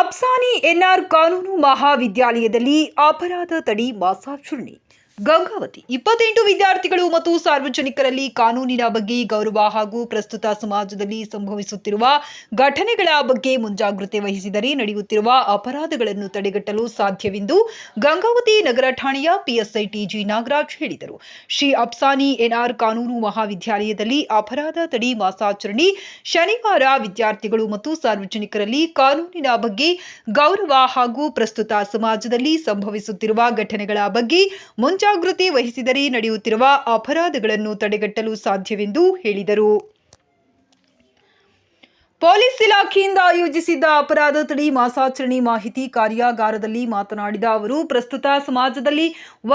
ಅಬ್ಸಾನಿ N R ಕಾನೂನು ಮಹಾವಿದ್ಯಾಲಯದಲ್ಲಿ ಅಪರಾಧ ತಡಿ ಮಾಸಾಚರಣೆ. ಗಂಗಾವತಿ. ಇಪ್ಪತ್ತೆಂಟು ವಿದ್ಯಾರ್ಥಿಗಳು ಮತ್ತು ಸಾರ್ವಜನಿಕರಲ್ಲಿ ಕಾನೂನಿನ ಬಗ್ಗೆ ಗೌರವ ಹಾಗೂ ಪ್ರಸ್ತುತ ಸಮಾಜದಲ್ಲಿ ಸಂಭವಿಸುತ್ತಿರುವ ಘಟನೆಗಳ ಬಗ್ಗೆ ಮುಂಜಾಗ್ರತೆ ವಹಿಸಿದರೆ ನಡೆಯುತ್ತಿರುವ ಅಪರಾಧಗಳನ್ನು ತಡೆಗಟ್ಟಲು ಸಾಧ್ಯವೆಂದು ಗಂಗಾವತಿ ನಗರ ಠಾಣೆಯ ಪಿಎಸ್ಐ ಟಿಜಿ ನಾಗರಾಜ್ ಹೇಳಿದರು. ಶ್ರೀ ಅಪ್ಸಾನಿ ಎನ್ಆರ್ ಕಾನೂನು ಮಹಾವಿದ್ಯಾಲಯದಲ್ಲಿ ಅಪರಾಧ ತಡೆ ಮಾಸಾಚರಣೆ ಶನಿವಾರ ವಿದ್ಯಾರ್ಥಿಗಳು ಮತ್ತು ಸಾರ್ವಜನಿಕರಲ್ಲಿ ಕಾನೂನಿನ ಬಗ್ಗೆ ಗೌರವ ಹಾಗೂ ಪ್ರಸ್ತುತ ಸಮಾಜದಲ್ಲಿ ಸಂಭವಿಸುತ್ತಿರುವ ಘಟನೆಗಳ ಬಗ್ಗೆ ಮುಂಜಾಗೃತಿ ವಹಿಸಿದರೆ ನಡೆಯುತ್ತಿರುವ ಅಪರಾಧಗಳನ್ನು ತಡೆಗಟ್ಟಲು ಸಾಧ್ಯವೆಂದು ಹೇಳಿದರು. ಪೊಲೀಸ್ ಇಲಾಖೆಯಿಂದ ಆಯೋಜಿಸಿದ್ದ ಅಪರಾಧ ತಡೆ ಮಾಸಾಚರಣೆ ಮಾಹಿತಿ ಕಾರ್ಯಾಗಾರದಲ್ಲಿ ಮಾತನಾಡಿದ ಅವರು, ಪ್ರಸ್ತುತ ಸಮಾಜದಲ್ಲಿ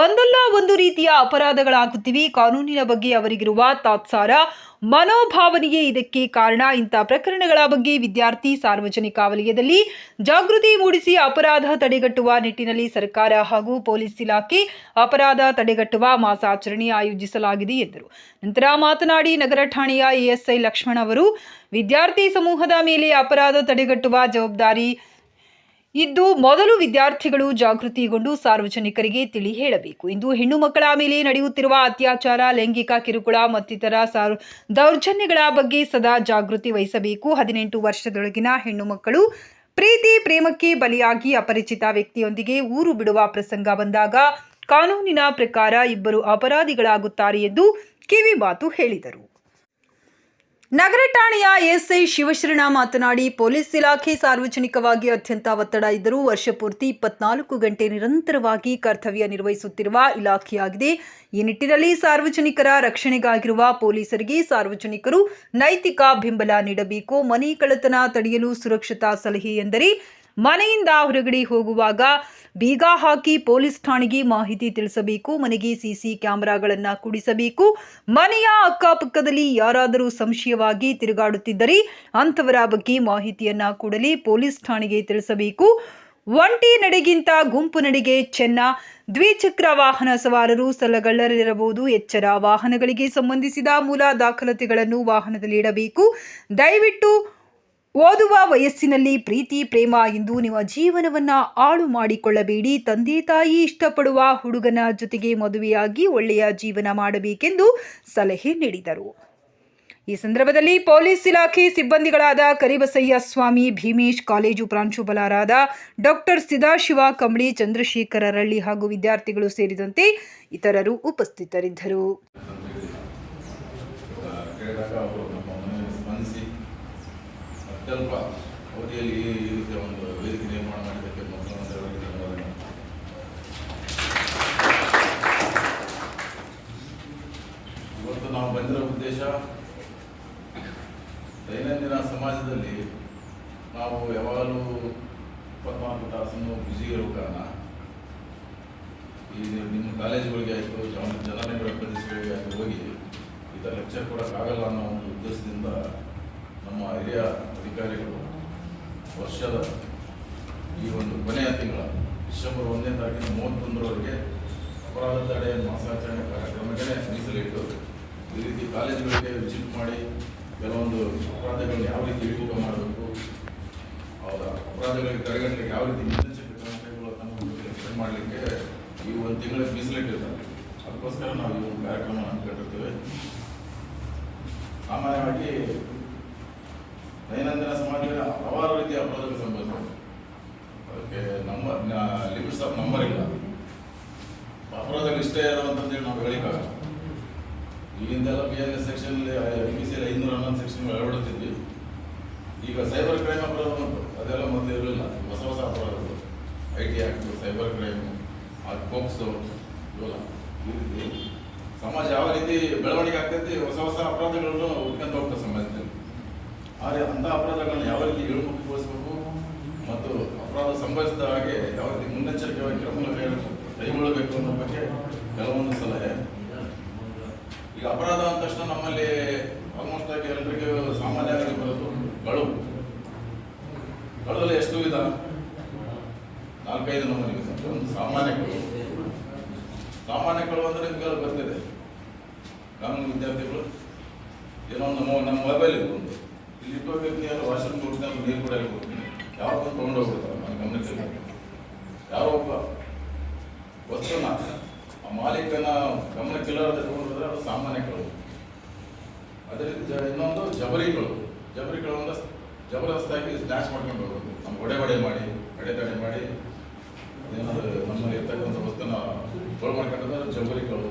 ಒಂದಲ್ಲ ಒಂದು ರೀತಿಯ ಅಪರಾಧಗಳಾಗುತ್ತಿವೆ. ಕಾನೂನಿನ ಬಗ್ಗೆ ಅವರಿಗಿರುವ ತಾತ್ಸಾರ ಮನೋಭಾವನೆಯೇ ಇದಕ್ಕೆ ಕಾರಣ. ಇಂಥ ಪ್ರಕರಣಗಳ ಬಗ್ಗೆ ವಿದ್ಯಾರ್ಥಿ ಸಾರ್ವಜನಿಕ ವಲಯದಲ್ಲಿ ಜಾಗೃತಿ ಮೂಡಿಸಿ ಅಪರಾಧ ತಡೆಗಟ್ಟುವ ನಿಟ್ಟಿನಲ್ಲಿ ಸರ್ಕಾರ ಹಾಗೂ ಪೊಲೀಸ್ ಇಲಾಖೆ ಅಪರಾಧ ತಡೆಗಟ್ಟುವ ಮಾಸಾಚರಣೆ ಆಯೋಜಿಸಲಾಗಿದೆ ಎಂದರು. ನಂತರ ಮಾತನಾಡಿ, ನಗರ ಠಾಣೆಯ ಎಎಸ್ಐ ಲಕ್ಷ್ಮಣ್ ಅವರು, ವಿದ್ಯಾರ್ಥಿ ಸಮೂಹದ ಮೇಲೆ ಅಪರಾಧ ತಡೆಗಟ್ಟುವ ಜವಾಬ್ದಾರಿ ಇದ್ದು ಮೊದಲು ವಿದ್ಯಾರ್ಥಿಗಳು ಜಾಗೃತಿಗೊಂಡು ಸಾರ್ವಜನಿಕರಿಗೆ ತಿಳಿ ಹೇಳಬೇಕು. ಇಂದು ಹೆಣ್ಣು ಮಕ್ಕಳ ಮೇಲೆ ನಡೆಯುತ್ತಿರುವ ಅತ್ಯಾಚಾರ, ಲೈಂಗಿಕ ಕಿರುಕುಳ ಮತ್ತಿತರ ಸಾರ್, ದೌರ್ಜನ್ಯಗಳ ಬಗ್ಗೆ ಸದಾ ಜಾಗೃತಿ ವಹಿಸಬೇಕು. ಹದಿನೆಂಟು ವರ್ಷದೊಳಗಿನ ಹೆಣ್ಣು ಮಕ್ಕಳು ಪ್ರೀತಿ, ಪ್ರೇಮಕ್ಕೆ ಬಲಿಯಾಗಿ ಅಪರಿಚಿತ ವ್ಯಕ್ತಿಯೊಂದಿಗೆ ಊರು ಬಿಡುವ ಪ್ರಸಂಗ ಬಂದಾಗ ಕಾನೂನಿನ ಪ್ರಕಾರ ಇಬ್ಬರು ಅಪರಾಧಿಗಳಾಗುತ್ತಾರೆ ಎಂದು ಕಿವಿ ಮಾತು ಹೇಳಿದರು. ನಗರ ಠಾಣೆಯ ಎಸ್ಐ ಶಿವಶರಣ ಮಾತನಾಡಿ, ಪೊಲೀಸ್ ಇಲಾಖೆ ಸಾರ್ವಜನಿಕವಾಗಿ ಅತ್ಯಂತ ಒತ್ತಡ ಇದ್ದರೂ ವರ್ಷ ಪೂರ್ತಿ ಇಪ್ಪತ್ನಾಲ್ಕು ಗಂಟೆ ನಿರಂತರವಾಗಿ ಕರ್ತವ್ಯ ನಿರ್ವಹಿಸುತ್ತಿರುವ ಇಲಾಖೆಯಾಗಿದೆ. ಈ ನಿಟ್ಟಿನಲ್ಲಿ ಸಾರ್ವಜನಿಕರ ರಕ್ಷಣೆಗಾಗಿರುವ ಪೊಲೀಸರಿಗೆ ಸಾರ್ವಜನಿಕರು ನೈತಿಕ ಬೆಂಬಲ ನೀಡಬೇಕು, ಮನೆ ಕಳ್ಳತನ ತಡೆಯಲು ಸುರಕ್ಷತಾ ಸಲಹೆ ಎಂದರೆ ಮನೆಯಿಂದ ಹೊರಗಡೆ ಹೋಗುವಾಗ ಬೀಗ ಹಾಕಿ ಪೊಲೀಸ್ ಠಾಣೆಗೆ ಮಾಹಿತಿ ತಿಳಿಸಬೇಕು, ಮನೆಗೆ ಸಿಸಿ ಕ್ಯಾಮೆರಾಗಳನ್ನು ಕೂಡಿಸಬೇಕು. ಮನೆಯ ಅಕ್ಕಪಕ್ಕದಲ್ಲಿ ಯಾರಾದರೂ ಸಂಶಯವಾಗಿ ತಿರುಗಾಡುತ್ತಿದ್ದರೆ ಅಂಥವರ ಬಗ್ಗೆ ಮಾಹಿತಿಯನ್ನ ಕೂಡಲೇ ಪೊಲೀಸ್ ಠಾಣೆಗೆ ತಿಳಿಸಬೇಕು. ಒಂಟಿ ನಡೆಗಿಂತ ಗುಂಪು ನಡೆಗೆ ಚೆನ್ನ ದ್ವಿಚಕ್ರ ವಾಹನ ಸವಾರರು ಸ್ಥಳಗಳಲ್ಲಿರಬಹುದು ಎಚ್ಚರ ವಾಹನಗಳಿಗೆ ಸಂಬಂಧಿಸಿದ ಮೂಲ ದಾಖಲಾತಿಗಳನ್ನು ವಾಹನದಲ್ಲಿ ಇಡಬೇಕು. ದಯವಿಟ್ಟು ಓದುವ ವಯಸ್ಸಿನಲ್ಲಿ ಪ್ರೀತಿ, ಪ್ರೇಮ ಎಂದು ನಿಮ್ಮ ಜೀವನವನ್ನ ಹಾಳು ಮಾಡಿಕೊಳ್ಳಬೇಡಿ. ತಂದೆ, ತಾಯಿ ಇಷ್ಟಪಡುವ ಹುಡುಗನ ಜೊತೆಗೆ ಮದುವೆಯಾಗಿ ಒಳ್ಳೆಯ ಜೀವನ ಮಾಡಬೇಕೆಂದು ಸಲಹೆ ನೀಡಿದರು. ಈ ಸಂದರ್ಭದಲ್ಲಿ ಪೊಲೀಸ್ ಇಲಾಖೆ ಸಿಬ್ಬಂದಿಗಳಾದ ಕರಿಬಸಯ್ಯ ಸ್ವಾಮಿ, ಭೀಮೇಶ್ ಕಾಲೇಜು ಪ್ರಾಂಶುಪಾಲರಾದ ಡಾಕ್ಟರ್ ಸಿದಾಶಿವ ಕಂಬಳಿ, ಚಂದ್ರಶೇಖರ ರಳ್ಳಿ ಹಾಗೂ ವಿದ್ಯಾರ್ಥಿಗಳು ಸೇರಿದಂತೆ ಇತರರು ಉಪಸ್ಥಿತರಿದ್ದರು ಕೇಳಿದಾಗ ಅವರು ನಮ್ಮ ಮನೆಯಲ್ಲಿ ಸ್ಪಂದಿಸಿ ಅತ್ಯಲ್ಪ ಅವಧಿಯಲ್ಲಿ ಈ ರೀತಿಯ ಒಂದು ವೇದಿಕೆ ನಿರ್ಮಾಣ ಮಾಡಿದ್ದಕ್ಕೆ ಮುಖ್ಯಮಂತ್ರಿಯವರಿಗೆ ಧನ್ಯವಾದ ಇವತ್ತು ನಾವು ಬಂದಿರೋ ಉದ್ದೇಶ, ದೈನಂದಿನ ಸಮಾಜದಲ್ಲಿ ನಾವು ಯಾವಾಗಲೂ ಇಪ್ಪತ್ನಾಲ್ಕು ತಾಸನ್ನು ಬ್ಯುಸಿ ಇರೋ ಕಾರಣ ಈ ನಿಮ್ಮ ಕಾಲೇಜುಗಳಿಗೆ ಆಯಿತು, ಜನ ಜನನಿಗಳ ಪ್ರದೇಶಗಳಿಗೆ ಆಯಿತು ಹೋಗಿ ಈ ಥರ ಲೆಕ್ಚರ್ ಕೊಡೋಕ್ಕಾಗಲ್ಲ ಅನ್ನೋ ಒಂದು ಉದ್ದೇಶದಿಂದ ನಮ್ಮ ಹಿರಿಯ ಅಧಿಕಾರಿಗಳು ವರ್ಷದ ಈ ಒಂದು ಕೊನೆಯ ತಿಂಗಳ, ಡಿಸೆಂಬರ್ ಒಂದನೇ ತಾರೀಕಿನ ಮೂವತ್ತೊಂದರವರೆಗೆ ಅಪರಾಧ ತಡೆ ಮಾಸಾಚರಣೆ ಕಾರ್ಯಕ್ರಮಕ್ಕೆ ಮೀಸಲಿಟ್ಟು ಈ ರೀತಿ ಕಾಲೇಜುಗಳಿಗೆ ವಿಸಿಟ್ ಮಾಡಿ ಕೆಲವೊಂದು ಅಪರಾಧಗಳನ್ನ ಯಾವ ರೀತಿ ಇಳಿಮುಖ ಮಾಡಬೇಕು, ಅವರ ಅಪರಾಧಗಳಿಗೆ ತಡೆಗಟ್ಟಲಿಕ್ಕೆ ಯಾವ ರೀತಿ ಮುನ್ನೆಚ್ಚರಿಕೆ ಮಾಡಲಿಕ್ಕೆ ಈ ಒಂದು ತಿಂಗಳಿಗೆ ಮೀಸಲಿಟ್ಟಿರ್ತಾರೆ ಅದಕ್ಕೋಸ್ಕರ ನಾವು ಈ ಒಂದು ಕಾರ್ಯಕ್ರಮ ಹಮ್ಮಿಕೊಂಡಿರ್ತೇವೆ ಸಾಮಾನ್ಯವಾಗಿ ದೈನಂದಿನ ಸಮಾಜದಲ್ಲಿ ಹಲವಾರು ರೀತಿಯ ಅಪರಾಧಗಳು ಸಂಭವಿಸ್ತವೆ ಅದಕ್ಕೆ ನಮ್ಮ ಲಿಮಿಟ್ಸ್ ಆಫ್ ನಂಬರ್ ಇಲ್ಲ. ಅಪರಾಧಗಳು ಇಷ್ಟೇ ಇರುವಂತಂದೇಳಿ ನಾವು ಹೇಳಿಕ್ಕಾಗಲ್ಲ ಈಗಿಂದೆಲ್ಲ B N S section B C ಐನೂರ ಹನ್ನೊಂದು ಸೆಕ್ಷನ್ ಅಳವಡುತ್ತಿದ್ವಿ ಈಗ ಸೈಬರ್ ಕ್ರೈಮ್ ಅಪರಾಧ ಉಂಟು. ಅದೆಲ್ಲ ಮೊದಲು ಇರಲಿಲ್ಲ. ಹೊಸ ಹೊಸ ಅಪರಾಧಗಳು. I T act cyber crime ಆ ಕೋಕ್ಸು ಇವೆಲ್ಲ. ಈ ರೀತಿ ಸಮಾಜ ಯಾವ ರೀತಿ ಬೆಳವಣಿಗೆ ಆಗ್ತೈತಿ, ಹೊಸ ಹೊಸ ಅಪರಾಧಗಳನ್ನು ಹುಡ್ಕೊಂತ ಸಮಾಜದಲ್ಲಿ ಆದರೆ ಅಂಥ ಅಪರಾಧಗಳನ್ನು ಯಾವ ರೀತಿ ಇಳಿಮುಖಗೊಳಿಸಬೇಕು ಮತ್ತು ಅಪರಾಧ ಸಂಭವಿಸಿದ ಹಾಗೆ ಯಾವ ರೀತಿ ಮುನ್ನೆಚ್ಚರಿಕೆಯಾಗಿ ಕ್ರಮ ಕೈಗೊಳ್ಳಬೇಕು ಅನ್ನೋ ಬಗ್ಗೆ ಕೆಲವೊಂದು ಸಲಹೆ. ಈಗ ಅಪರಾಧ ಅಂದ ತಕ್ಷಣ ನಮ್ಮಲ್ಲಿ ಆಲ್ಮೋಸ್ಟ್ ಆಗಿ ಎಲ್ಲರಿಗೂ ಸಾಮಾನ್ಯವಾಗಿ ಬರೋದು ಗಳು ಗಳದಲ್ಲಿ ಎಷ್ಟು ವಿಧ? ನಾಲ್ಕೈದು ನಮೂನೆ ಒಂದು ಸಾಮಾನ್ಯ ಕಳು. ಸಾಮಾನ್ಯ ಕಳು ಅಂದ್ರೆ ನಿಮ್ಗೆಲ್ಲ ಬರ್ತಿದೆ ಕಾನೂನು ವಿದ್ಯಾರ್ಥಿಗಳು. ಏನೋ ನಮ್ಮ ನಮ್ಮ ಮೊಬೈಲ್ ಒಂದು. ಇಲ್ಲಿ ಇಟ್ಟ ವ್ಯಕ್ತಿ ಯಾರು ವಾಶ್ರೂಮ್ ಹೋಗ್ತಾನೆ ನೀರು ಕುಡಿಯಲು ಹೋಗ್ತೀನಿ ಯಾರೋ ಬಂದು ತೊಗೊಂಡು ಹೋಗ್ಬಿಡ್ತಾರೆ ನನ್ನ ಗಮನಕ್ಕೆ ಯಾರೋ ಒಬ್ಬ ವಸ್ತುನ ಆ ಮಾಲೀಕನ ಗಮನಕ್ಕಿಲ್ಲದ ತಗೊಂಡಿದ್ರೆ ಅದು ಸಾಮಾನ್ಯಗಳು ಅದರಿಂದ ಇನ್ನೊಂದು ಜಬರಿಗಳು ಜಬರಿಗಳು ಅಂದ್ರೆ ಜಬರದಸ್ತಾಗಿ ಸ್ನ್ಯಾಚ್ ಮಾಡ್ಕೊಂಡು ಹೋಗೋದು ನಮ್ಮ ಒಡೆ ಒಡೆ ಮಾಡಿ ಅಡೆತಡೆ ಮಾಡಿ. ಏನಾದರೂ ನಮ್ಮಲ್ಲಿ ಇರ್ತಕ್ಕಂಥ ವಸ್ತುನ ತೊಳು ಮಾಡ್ಕೊಂಡ್ರೆ ಜಬರಿಗಳು